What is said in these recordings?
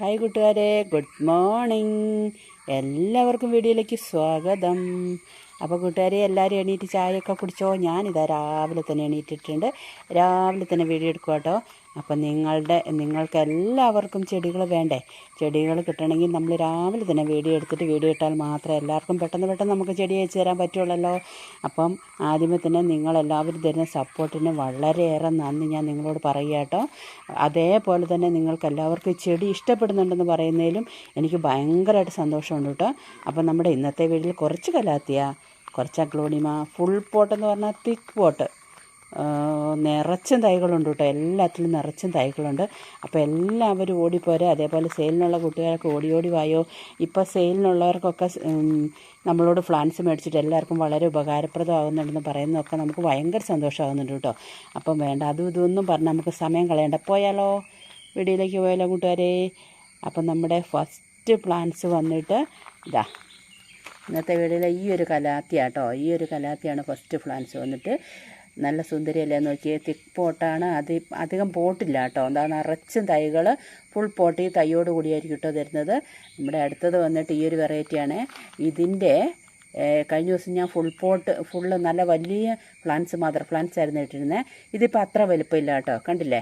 Hi കൂട്ടുകാരെ good morning. എല്ലാവർക്കും വീഡിയോയിലേക്ക് സ്വാഗതം. അപ്പോൾ കൂട്ടുകാരെ എല്ലാവരും എണീറ്റ് ചായയൊക്കെ കുടിച്ചോ? ഞാനിതാ രാവിലെ തന്നെ എണീറ്റിട്ടുണ്ട്. രാവിലെ തന്നെ വീഡിയോ എടുക്കുക കേട്ടോ അപ്പം നിങ്ങളുടെ നിങ്ങൾക്ക് എല്ലാവർക്കും ചെടികൾ വേണ്ടേ? ചെടികൾ കിട്ടണമെങ്കിൽ നമ്മൾ രാവിലെ തന്നെ വീഡിയോ എടുത്തിട്ട് വീഡിയോ ഇട്ടാൽ മാത്രമേ എല്ലാവർക്കും പെട്ടെന്ന് പെട്ടെന്ന് നമുക്ക് ചെടി അയച്ചു തരാൻ പറ്റുള്ളല്ലോ. അപ്പം ആദ്യമേ തന്നെ നിങ്ങളെല്ലാവരും തരുന്ന സപ്പോർട്ടിന് വളരെയേറെ നന്ദി ഞാൻ നിങ്ങളോട് പറയുക കേട്ടോ. അതേപോലെ തന്നെ നിങ്ങൾക്ക് എല്ലാവർക്കും ചെടി ഇഷ്ടപ്പെടുന്നുണ്ടെന്ന് പറയുന്നതിലും എനിക്ക് ഭയങ്കരമായിട്ട് സന്തോഷമുണ്ട് കേട്ടോ. അപ്പം നമ്മുടെ ഇന്നത്തെ വീട്ടിൽ കുറച്ച് കലാത്തിയ കുറച്ച് അഗ്ലോണിമ ഫുൾ പോട്ട് എന്ന് പറഞ്ഞാൽ തിക്ക് പോട്ട് നിറച്ചും തൈകളുണ്ട് കേട്ടോ. എല്ലാത്തിലും നിറച്ചും തൈകളുണ്ട്. അപ്പോൾ എല്ലാവരും ഓടിപ്പോരെ. അതേപോലെ സെയിലിനുള്ള കുട്ടികളൊക്കെ ഓടി ഓടി വായോ. ഇപ്പോൾ സെയിലിനുള്ളവർക്കൊക്കെ നമ്മളോട് ഫ്ലാൻസ് മേടിച്ചിട്ട് എല്ലാവർക്കും വളരെ ഉപകാരപ്രദമാകുന്നുണ്ടെന്ന് പറയുന്നതൊക്കെ നമുക്ക് ഭയങ്കര സന്തോഷമാകുന്നുണ്ട് കേട്ടോ. അപ്പം വേണ്ട അതും ഇതൊന്നും പറഞ്ഞ് നമുക്ക് സമയം കളയണ്ട. പോയാലോ? വീടിയിലേക്ക് പോയാലോ കൂട്ടുകാരെ? അപ്പം നമ്മുടെ ഫസ്റ്റ് പ്ലാൻസ് വന്നിട്ട് ഇതാ ഇന്നത്തെ വീടിലെ ഈ ഒരു കലാത്തിയാട്ടോ ഈ ഒരു കലാത്തിയാണ് ഫസ്റ്റ് പ്ലാൻസ് വന്നിട്ട് നല്ല സുന്ദരിയല്ലേ നോക്കിയേ തിക്ക് പോട്ടാണ് അത് അധികം പോട്ടില്ല കേട്ടോ. എന്താ നിറച്ചും തൈകൾ ഫുൾ പോട്ട് ഈ തൈയോട് കൂടിയായിരിക്കും കേട്ടോ തരുന്നത്. നമ്മുടെ അടുത്തത് വന്നിട്ട് ഈ ഒരു വെറൈറ്റിയാണ് ഇതിന്റെ കഴിഞ്ഞ ദിവസം ഞാൻ ഫുൾ പോട്ട് ഫുള്ള് നല്ല വലിയ പ്ലാന്റ്സ് മദർ പ്ലാന്റ്സ് ആയിരുന്നു ഇട്ടിരുന്നത് ഇതിപ്പോൾ അത്ര വലുപ്പമില്ല കേട്ടോ. കണ്ടില്ലേ?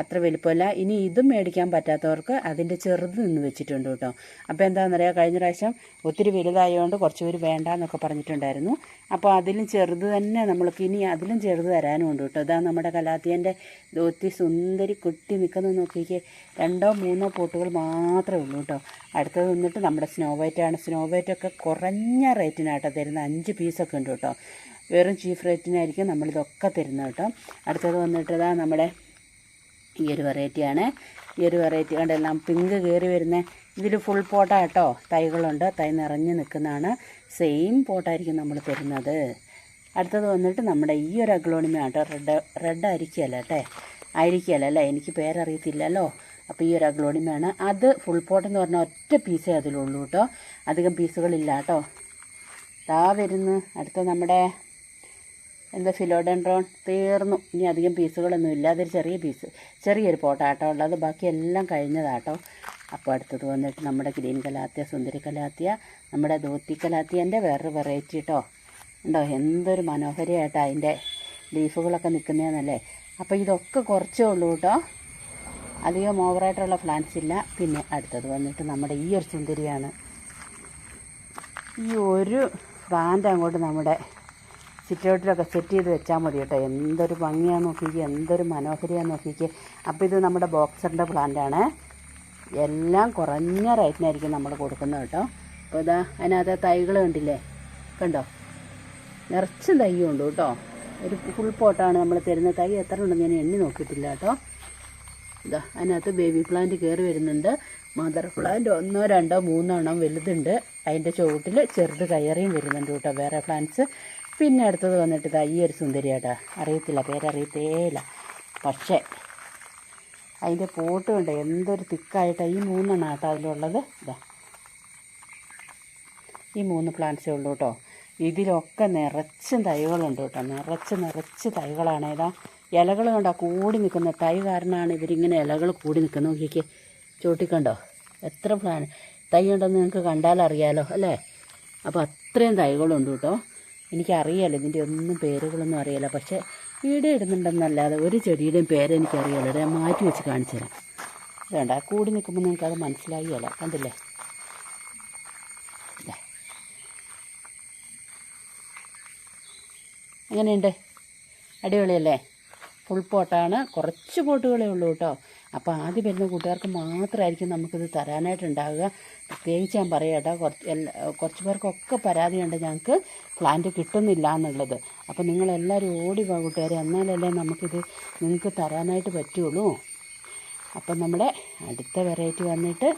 അത്ര വലിപ്പമില്ല. ഇനി ഇതും മേടിക്കാൻ പറ്റാത്തവർക്ക് അതിന്റെ ചെറുത് നിന്ന് വെച്ചിട്ടുണ്ട് കേട്ടോ. അപ്പോൾ എന്താണെന്ന് അറിയാം കഴിഞ്ഞ പ്രാവശ്യം ഒത്തിരി വലുതായതുകൊണ്ട് കുറച്ച് പേര് വേണ്ട എന്നൊക്കെ പറഞ്ഞിട്ടുണ്ടായിരുന്നു. അപ്പോൾ അതിലും ചെറുത് തന്നെ നമ്മൾക്ക് ഇനി അതിലും ചെറുത് തരാനും ഉണ്ട് കേട്ടോ. ഇതാ നമ്മുടെ കലാത്തിയന്റെ ഒത്തിരി സുന്ദരി കുട്ടി നിൽക്കുന്നത് നോക്കിക്കേ. രണ്ടോ മൂന്നോ പോട്ടുകൾ മാത്രമേ ഉള്ളൂ കേട്ടോ. അടുത്തത് നിന്നിട്ട് നമ്മുടെ സ്നോ വൈറ്റാണ് സ്നോ വൈറ്റൊക്കെ കുറഞ്ഞ റേറ്റിനാട്ടോ തരുന്ന അഞ്ച് പീസൊക്കെ ഉണ്ട് കേട്ടോ. വെറും ചീഫ് റേറ്റിനായിരിക്കും നമ്മളിതൊക്കെ തരുന്നത് കേട്ടോ. അടുത്തത് വന്നിട്ട് ഇതാ നമ്മുടെ ഈ ഒരു വെറൈറ്റിയാണ് ഈ ഒരു വെറൈറ്റി കണ്ടെല്ലാം പിങ്ക് കയറി വരുന്ന ഇതിൽ ഫുൾ പോട്ടാ കേട്ടോ തൈകളുണ്ട്. തൈ നിറഞ്ഞ് നിൽക്കുന്നതാണ്. സെയിം പോട്ടായിരിക്കും നമ്മൾ തരുന്നത്. അടുത്തത് വന്നിട്ട് നമ്മുടെ ഈ ഒരു അഗ്ലോണിമ കേട്ടോ റെഡ് റെഡ് ആയിരിക്കുകയല്ല കേട്ടെ ആയിരിക്കുകയല്ല അല്ലേ? എനിക്ക് പേരറിയത്തില്ലല്ലോ. അപ്പോൾ ഈ ഒരു അഗ്ലോണിമയാണ്. അത് ഫുൾ പോട്ടെന്ന് പറഞ്ഞാൽ ഒറ്റ പീസേ അതിലുള്ളൂ കേട്ടോ. അധികം പീസുകളില്ല കേട്ടോ. താ വരുന്നു. അടുത്ത നമ്മുടെ എന്താ ഫിലോഡൻഡ്രോൺ? തീർന്നു. ഇനി അധികം പീസുകളൊന്നും ഇല്ല അതൊരു ചെറിയ പീസ് ചെറിയൊരു പോട്ടാട്ടോ ഉള്ളത്. ബാക്കി എല്ലാം കഴിഞ്ഞതാട്ടോ. അപ്പോൾ അടുത്തത് വന്നിട്ട് നമ്മുടെ ഗ്രീൻ കലാത്തിയ സുന്ദരി കലാത്തിയ നമ്മുടെ ധോത്തി കലാത്തിയന്റെ വേറൊരു വെറൈറ്റി കേട്ടോ ഉണ്ടോ? എന്തൊരു മനോഹരമായിട്ടാണ് അതിന്റെ ലീഫുകളൊക്കെ നിൽക്കുന്നതെന്നല്ലേ? അപ്പോൾ ഇതൊക്കെ കുറച്ചേ ഉള്ളൂ കേട്ടോ. അധികം ഓവറായിട്ടുള്ള പ്ലാന്റ്സ് ഇല്ല. പിന്നെ അടുത്തത് വന്നിട്ട് നമ്മുടെ ഈ ഒരു സുന്ദരിയാണ്. ഈ ഒരു പ്ലാന്റ് അങ്ങോട്ട് നമ്മുടെ സിറ്റൗട്ടിലൊക്കെ സെറ്റ് ചെയ്ത് വെച്ചാൽ മതി കേട്ടോ. എന്തൊരു ഭംഗിയാണ് നോക്കിക്കുക എന്തൊരു മനോഹരിയാണ് നോക്കിക്കുക അപ്പോൾ ഇത് നമ്മുടെ ബോക്സറിന്റെ പ്ലാന്റാണ് എല്ലാം കുറഞ്ഞ റേറ്റിനായിരിക്കും നമ്മൾ കൊടുക്കുന്നത് കേട്ടോ. അപ്പോൾ ഇതാ അതിനകത്ത് തൈകൾ കണ്ടില്ലേ? കണ്ടോ? നിറച്ച് തൈയും ഉണ്ട് കേട്ടോ. ഒരു ഫുൾ പോട്ടാണ് നമ്മൾ തരുന്ന തൈ. എത്ര ഉണ്ടെന്ന് ഞാൻ എണ്ണി നോക്കിയിട്ടില്ല കേട്ടോ. ഇതാ അതിനകത്ത് ബേബി പ്ലാന്റ് കയറി വരുന്നുണ്ട്. മദർ പ്ലാന്റ് ഒന്നോ രണ്ടോ മൂന്നോ എണ്ണം വലുതുണ്ട്. അതിന്റെ ചുവട്ടിൽ ചെറുത് കയറിയും വരുന്നുണ്ട് കേട്ടോ. വേറെ പ്ലാന്റ്സ് പിന്നെ അടുത്തത് വന്നിട്ട് ഇതാ ഈ ഒരു സുന്ദരിയാട്ടാ അറിയത്തില്ല പേരറിയത്തേയില്ല. പക്ഷേ അതിന്റെ പോട്ട് കൊണ്ട്? എന്തൊരു തിക്കായിട്ടാണ് ഈ മൂന്നെണ്ണം കേട്ടോ അതിലുള്ളത്. ഇതാ. ഈ മൂന്ന് പ്ലാന്റ്സേ ഉള്ളൂ കേട്ടോ ഇതിലൊക്കെ നിറച്ച് തൈകളുണ്ട് കേട്ടോ നിറച്ച് നിറച്ച് തൈകളാണ്. ഏതാ ഇലകൾ കണ്ടോ? കൂടി നിൽക്കുന്ന തൈ കാരണമാണ് ഇവരിങ്ങനെ ഇലകൾ കൂടി നിൽക്കുന്നത്. നോക്കിക്കേ ചോട്ടിക്കണ്ടോ? എത്ര പ്ലാൻ തൈ ഉണ്ടെന്ന് നിങ്ങൾക്ക് കണ്ടാലറിയാലോ അല്ലേ? അപ്പോൾ അത്രയും തൈകളുണ്ട് കേട്ടോ എനിക്കറിയാലോ ഇതിന്റെ ഒന്നും പേരുകളൊന്നും അറിയില്ല പക്ഷേ വീഡിയോ ഇടുന്നുണ്ടെന്നല്ലാതെ ഒരു ചെടിയുടെയും പേര് എനിക്കറിയാലോ. ഞാൻ മാറ്റി വെച്ച് കാണിച്ചു വേണ്ട കൂടി നിൽക്കുമ്പോൾ നിങ്ങൾക്കത് മനസ്സിലായില്ല? കണ്ടില്ലേ. എങ്ങനെയുണ്ട്? അടിപൊളിയല്ലേ? ഫുൾ പോട്ടാണ് കുറച്ച് പോട്ടുകളേ ഉള്ളൂ കേട്ടോ. അപ്പോൾ ആദ്യം വരുന്ന കൂട്ടുകാർക്ക് മാത്രമായിരിക്കും നമുക്കിത് തരാനായിട്ടുണ്ടാവുക. പ്രത്യേകിച്ച് ഞാൻ പറയാം കേട്ടോ കുറച്ച് എല്ലാ കുറച്ച് പേർക്കൊക്കെ പരാതിയുണ്ട് ഞങ്ങൾക്ക്. പ്ലാന്റ് കിട്ടുന്നില്ല എന്നുള്ളത്. അപ്പോൾ നിങ്ങളെല്ലാവരും ഓടി പോകാം കൂട്ടുകാരെ. എന്നാലല്ലേ നമുക്കിത് നിങ്ങൾക്ക് തരാനായിട്ട് പറ്റുള്ളൂ. അപ്പം നമ്മുടെ അടുത്ത വെറൈറ്റി വന്നിട്ട്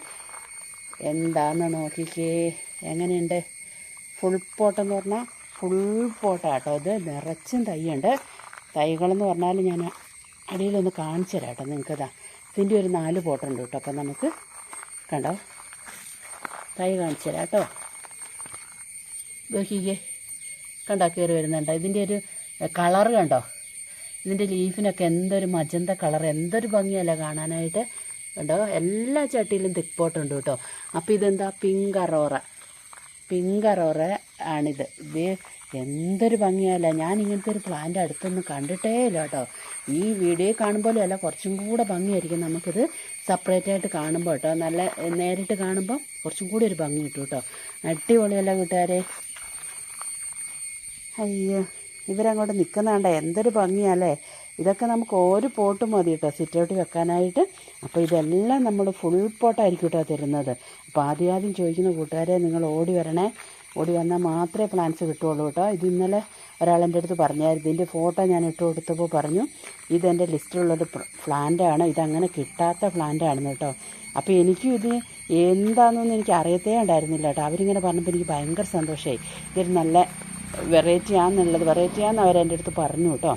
എന്താണെന്ന് നോക്കിക്കേ. എങ്ങനെയുണ്ട്? ഫുൾ പോട്ടെന്ന് പറഞ്ഞാൽ ഫുൾ പോട്ടാട്ടോ. ഇത് നിറച്ചും തൈയുണ്ട്. തൈകളെന്ന് പറഞ്ഞാൽ ഞാൻ അടിയിലൊന്ന് കാണിച്ചു തരാം കേട്ടോ നിങ്ങൾക്കിതാ. ഇതിന്റെ ഒരു നാല് പോട്ടുണ്ട് കേട്ടോ. അപ്പം നമുക്ക് കണ്ടോ? തൈ കാണിച്ചു തരാം കേട്ടോ ദോഹിക്കേ കണ്ടോ കയറി വരുന്നുണ്ടോ. ഇതിന്റെ ഒരു കളർ കണ്ടോ? ഇതിന്റെ ലീഫിനൊക്കെ എന്തൊരു മജന്ത കളർ. എന്തൊരു ഭംഗിയല്ല കാണാനായിട്ട്. കണ്ടോ? എല്ലാ ചട്ടിയിലും തിക്പോട്ടുണ്ട് പോട്ടുണ്ട് കേട്ടോ. അപ്പോൾ ഇതെന്താ? പിങ്ക് അറോറ. പിങ്ക് അറോറ ആണിത്. ഇത് എന്തൊരു ഭംഗിയല്ല ഞാൻ ഇങ്ങനത്തെ ഒരു പ്ലാന്റ് അടുത്തൊന്നും കണ്ടിട്ടേ ഇല്ല കേട്ടോ. ഈ വീഡിയോ കാണുമ്പോൾ അല്ല കുറച്ചും കൂടെ ഭംഗിയായിരിക്കും നമുക്കിത് സെപ്പറേറ്റ് ആയിട്ട് കാണുമ്പോൾ കേട്ടോ. നല്ല നേരിട്ട് കാണുമ്പോൾ കുറച്ചും കൂടി ഒരു ഭംഗി കിട്ടും കേട്ടോ. അടിപൊളിയല്ല കൂട്ടുകാരെ? അയ്യോ ഇവരങ്ങോട്ട് നിൽക്കുന്നതാണ്ട എന്തൊരു ഭംഗിയല്ലേ. ഇതൊക്കെ നമുക്ക് ഒരു പോട്ട് മതി കേട്ടോ സിറ്റൗട്ട് വെക്കാനായിട്ട്. അപ്പോൾ ഇതെല്ലാം നമ്മൾ ഫുൾ പോട്ടായിരിക്കും കേട്ടോ തരുന്നത്. അപ്പോൾ ആദ്യം ആദ്യം ചോദിക്കുന്ന കൂട്ടുകാരെ നിങ്ങൾ ഓടി വരണേ. ഓടി വന്നാൽ മാത്രമേ പ്ലാന്റ്സ് കിട്ടുള്ളൂ കേട്ടോ. ഇത് ഇന്നലെ ഒരാളെന്റെ അടുത്ത് പറഞ്ഞായിരുന്നു. ഇതിന്റെ ഫോട്ടോ ഞാൻ ഇട്ട് കൊടുത്തപ്പോൾ പറഞ്ഞു ഇതെന്റെ ലിസ്റ്റിലുള്ളൊരു പ്ലാന്റാണ് ഇതങ്ങനെ കിട്ടാത്ത പ്ലാന്റാണെന്ന് കേട്ടോ. അപ്പോൾ എനിക്കും ഇത് എന്താണെന്നൊന്നും എനിക്ക് അറിയത്തേ ഉണ്ടായിരുന്നില്ല കേട്ടോ. അവരിങ്ങനെ പറഞ്ഞപ്പോൾ എനിക്ക് ഭയങ്കര സന്തോഷമായി ഇതൊരു നല്ല വെറൈറ്റി ആണെന്നുള്ളത് വെറൈറ്റി ആണെന്ന് അവരെന്റെ അടുത്ത് പറഞ്ഞു കേട്ടോ.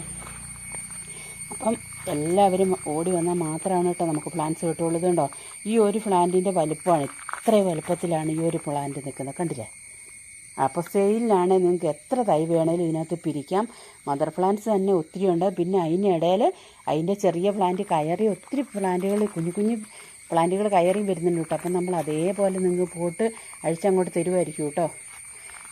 അപ്പം എല്ലാവരും ഓടി വന്നാൽ മാത്രമാണ് കേട്ടോ നമുക്ക് പ്ലാന്റ്സ് കിട്ടുള്ളത് കണ്ടോ ഈ ഒരു പ്ലാന്റിന്റെ വലുപ്പമാണ്. ഇത്ര വലുപ്പത്തിലാണ് ഈ ഒരു പ്ലാന്റ് നിൽക്കുന്നത്. കണ്ടില്ലേ? അപ്പോൾ സെയിലിനാണ് നിങ്ങൾക്ക് എത്ര തൈ വേണേലും ഇതിനകത്ത് പിരിക്കാം. മദർ പ്ലാന്റ്സ് തന്നെ ഒത്തിരി ഉണ്ട്. പിന്നെ അതിനിടയിൽ അതിന്റെ ചെറിയ പ്ലാന്റ് കയറി ഒത്തിരി പ്ലാന്റുകൾ കുഞ്ഞു കുഞ്ഞു പ്ലാന്റുകൾ കയറി വരുന്നുണ്ട് കേട്ടോ. അപ്പം നമ്മൾ അതേപോലെ നിങ്ങൾക്ക് പോട്ട് അഴിച്ചങ്ങോട്ട് തരുമായിരിക്കും കേട്ടോ.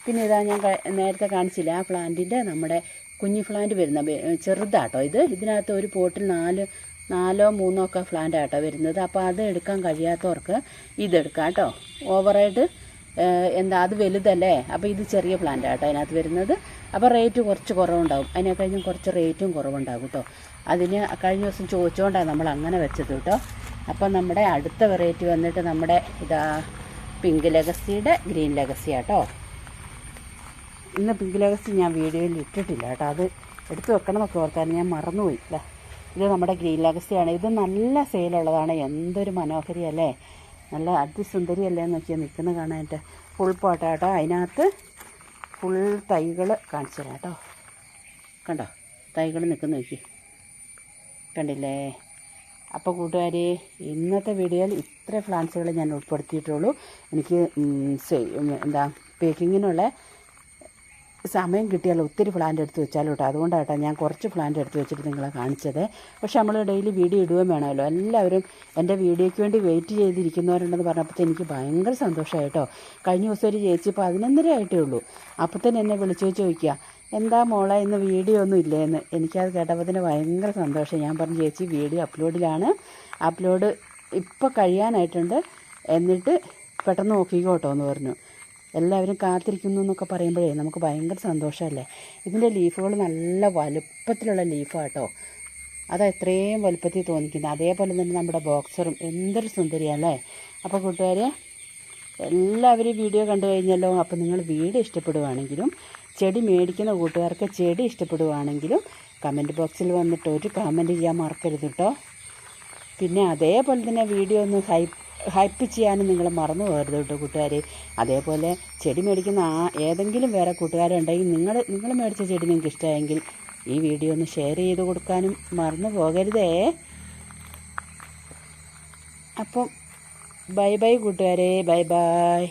പിന്നെ ഇതാ ഞാൻ നേരത്തെ കാണിച്ചില്ല ആ പ്ലാന്റിന്റെ നമ്മുടെ കുഞ്ഞു പ്ലാന്റ് വരുന്ന ചെറുതാട്ടോ ഇത്. ഇതിനകത്ത് ഒരു പോട്ടിൽ നാല് നാലോ മൂന്നോ ഒക്കെ പ്ലാന്റ് ആട്ടോ വരുന്നത്. അപ്പോൾ അത് എടുക്കാൻ കഴിയാത്തവർക്ക് ഇതെടുക്കാം കേട്ടോ. ഓവറായിട്ട് എന്താ അത് വലുതല്ലേ? അപ്പോൾ ഇത് ചെറിയ പ്ലാന്റ് ആട്ടോ അതിനകത്ത് വരുന്നത്. അപ്പോൾ റേറ്റ് കുറച്ച് കുറവുണ്ടാകും അതിനെ കഴിഞ്ഞ് കുറച്ച് റേറ്റും കുറവുണ്ടാകും കേട്ടോ. അതിന് കഴിഞ്ഞ ദിവസം ചോദിച്ചുകൊണ്ടാണ് നമ്മൾ അങ്ങനെ വെച്ചത് കേട്ടോ. അപ്പോൾ നമ്മുടെ അടുത്ത വെറൈറ്റി വന്നിട്ട് നമ്മുടെ ഇതാ പിങ്ക് ലെഗസിയുടെ ഗ്രീൻ ലെഗസി ആട്ടോ. ഇന്ന് പിങ്ക് ലെഗസി ഞാൻ വീഡിയോയിൽ ഇട്ടിട്ടില്ല കേട്ടോ. അത് എടുത്തു വെക്കണം എന്നൊക്കെ ഓർത്തായിരുന്നു ഞാൻ മറന്നുപോയി. ഇത് നമ്മുടെ ഗ്രീൻ ലെഗസിയാണ് ഇത് നല്ല സെയിലുള്ളതാണ് എന്തൊരു മനോഹരിയല്ലേ? നല്ല അതിസുന്ദരിയല്ലേ നോക്കിയാൽ നിൽക്കുന്നത് കാണാനായിട്ട് ഫുൾ പോട്ടാട്ടോ അതിനകത്ത് ഫുൾ തൈകൾ കാണിച്ചു തരാം കേട്ടോ. കണ്ടോ? തൈകൾ നിൽക്കുന്ന നോക്കി. കണ്ടില്ലേ? അപ്പോൾ കൂട്ടുകാരെ ഇന്നത്തെ വീഡിയോയിൽ ഇത്ര പ്ലാന്റ്സുകൾ ഞാൻ ഉൾപ്പെടുത്തിയിട്ടുള്ളൂ. എനിക്ക് എന്താ പേക്കിങ്ങിനുള്ള സമയം കിട്ടിയാൽ ഒത്തിരി പ്ലാന്റ് എടുത്ത് വെച്ചാലും കേട്ടോ. അതുകൊണ്ടാണ് ഞാൻ കുറച്ച് പ്ലാന്റ് എടുത്ത് വെച്ചിട്ട് നിങ്ങളെ കാണിച്ചത്. പക്ഷെ നമ്മൾ ഡെയിലി വീഡിയോ ഇടുകയും വേണമല്ലോ. എല്ലാവരും എന്റെ വീഡിയോയ്ക്ക് വേണ്ടി വെയിറ്റ് ചെയ്തിരിക്കുന്നവരുണ്ടെന്ന് പറഞ്ഞപ്പോൾ എനിക്ക് ഭയങ്കര സന്തോഷമായി കേട്ടോ. കഴിഞ്ഞ ദിവസം ഒരു ചേച്ചി പതിനൊന്നര ആയിട്ടേ ഉള്ളൂ. അപ്പോൾ തന്നെ എന്നെ വിളിച്ചു ചോദിക്കുക എന്താ മോളെ ഇന്ന് വീഡിയോ ഒന്നും ഇല്ലേന്ന്? എനിക്കത് കേട്ടപ്പോൾ തന്നെ ഭയങ്കര സന്തോഷം. ഞാൻ പറഞ്ഞു ചേച്ചി വീഡിയോ അപ്ലോഡിലാണ് അപ്ലോഡ് ഇപ്പോൾ കഴിയാനായിട്ടുണ്ട്. എന്നിട്ട് പെട്ടെന്ന് നോക്കിക്കോട്ടോ എന്ന് പറഞ്ഞു. എല്ലാവരും കാത്തിരിക്കുന്നു എന്നൊക്കെ പറയുമ്പോഴേ നമുക്ക് ഭയങ്കര സന്തോഷമല്ലേ? ഇതിന്റെ ലീഫുകൾ നല്ല വലുപ്പത്തിലുള്ള ലീഫാട്ടോ. അത് എത്രയും വലുപ്പത്തിൽ തോന്നിക്കുന്നത്. അതേപോലെ തന്നെ നമ്മുടെ ബോക്സറും എന്തൊരു സുന്ദരിയല്ലേ അപ്പോൾ കൂട്ടുകാരെ എല്ലാവരും വീഡിയോ കണ്ടു കഴിഞ്ഞല്ലോ. അപ്പോൾ നിങ്ങൾ വീട് ഇഷ്ടപ്പെടുവാണെങ്കിലും ചെടി മേടിക്കുന്ന കൂട്ടുകാർക്ക് ചെടി ഇഷ്ടപ്പെടുവാണെങ്കിലും കമന്റ് ബോക്സിൽ വന്നിട്ട് ഒരു കമന്റ് ചെയ്യാൻ മറക്കരുത് കേട്ടോ പിന്നെ അതേപോലെ തന്നെ വീഡിയോ ഒന്ന് ഹൈപ്പ് ഹൈപ്പ് ചെയ്യാനും നിങ്ങൾ മറന്നു പോകരുത് കേട്ടോ കൂട്ടുകാർ അതേപോലെ ചെടി മേടിക്കുന്ന ആ ഏതെങ്കിലും വേറെ കൂട്ടുകാരുണ്ടെങ്കിൽ നിങ്ങൾ നിങ്ങൾ മേടിച്ച ചെടി നിങ്ങൾക്ക് ഇഷ്ടമായെങ്കിൽ ഈ വീഡിയോ ഒന്ന് ഷെയർ ചെയ്ത് കൊടുക്കാനും മറന്നു പോകരുതേ. അപ്പം ബൈ ബൈ കൂട്ടുകാരെ ബൈ ബൈ.